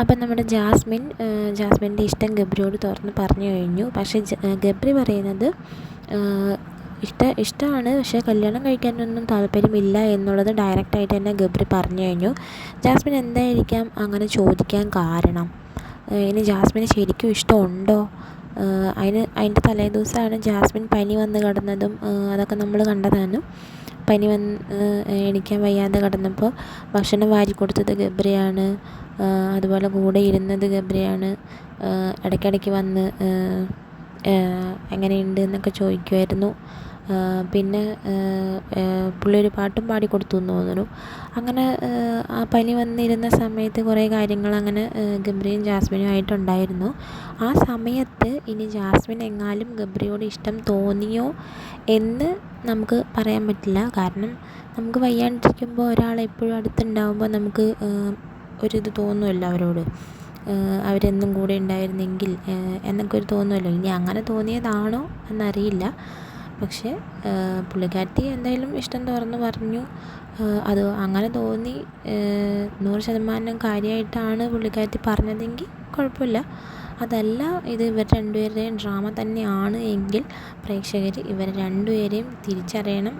അപ്പം നമ്മുടെ ജാസ്മിൻ ജാസ്മിന്റെ ഇഷ്ടം ഗബ്രിയോട് തുറന്ന് പറഞ്ഞു കഴിഞ്ഞു. പക്ഷേ ഗബ്രി പറയുന്നത് ഇഷ്ട ഇഷ്ടമാണ് പക്ഷേ കല്യാണം കഴിക്കാനൊന്നും താല്പര്യമില്ല എന്നുള്ളത് ഡയറക്റ്റായിട്ട് തന്നെ ഗബ്രി പറഞ്ഞു കഴിഞ്ഞു. ജാസ്മിൻ എന്തായിരിക്കാം അങ്ങനെ ചോദിക്കാൻ കാരണം? ഇനി ജാസ്മിന് ശരിക്കും ഇഷ്ടമുണ്ടോ? അതിന് അതിന്റെ തലേ ദിവസമാണ് ജാസ്മിൻ പനി വന്ന് കിടന്നതും അതൊക്കെ നമ്മൾ കണ്ടതാണ്. പനി വന്ന് എണിക്കാൻ വയ്യാതെ കിടന്നപ്പോൾ ഭക്ഷണം വാരി കൊടുത്തത് ഗബ്രിയാണ്. അതുപോലെ കൂടെ ഇരുന്നത് ഗബ്രിയാണ്. ഇടയ്ക്കിടയ്ക്ക് വന്ന് എങ്ങനെയുണ്ട് എന്നൊക്കെ ചോദിക്കുമായിരുന്നു പിന്നെ പുള്ളി ഒരു പാട്ടും പാടി കൊടുത്തു എന്ന് തോന്നുന്നു. അങ്ങനെ ആ പനി വന്നിരുന്ന സമയത്ത് കുറേ കാര്യങ്ങൾ അങ്ങനെ ഗബ്രിയും ജാസ്മിനും ആയിട്ടുണ്ടായിരുന്നു. ആ സമയത്ത് ഇനി ജാസ്മിൻ എങ്ങാലും ഗബ്രിയോട് ഇഷ്ടം തോന്നിയോ എന്ന് നമുക്ക് പറയാൻ പറ്റില്ല. കാരണം നമുക്ക് വയ്യാണ്ടിരിക്കുമ്പോൾ ഒരാൾ എപ്പോഴും അടുത്തുണ്ടാകുമ്പോൾ നമുക്ക് ഒരിത് തോന്നുമല്ലോ അവരോട്. അവരെന്നും കൂടെ ഉണ്ടായിരുന്നെങ്കിൽ എന്നൊക്കെ ഒരു തോന്നുമല്ലോ ഇനി അങ്ങനെ തോന്നിയതാണോ എന്നറിയില്ല. പക്ഷേ പുള്ളിക്കാരത്തി എന്തായാലും ഇഷ്ടം തുറന്ന് പറഞ്ഞു. അത് അങ്ങനെ തോന്നി നൂറ് ശതമാനം കാര്യമായിട്ടാണ് പുള്ളിക്കാരത്തി പറഞ്ഞതെങ്കിൽ കുഴപ്പമില്ല. അതല്ല ഇത് ഇവർ രണ്ടുപേരുടെയും ഡ്രാമ തന്നെയാണ് എങ്കിൽ പ്രേക്ഷകർ ഇവർ രണ്ടുപേരെയും തിരിച്ചറിയണം.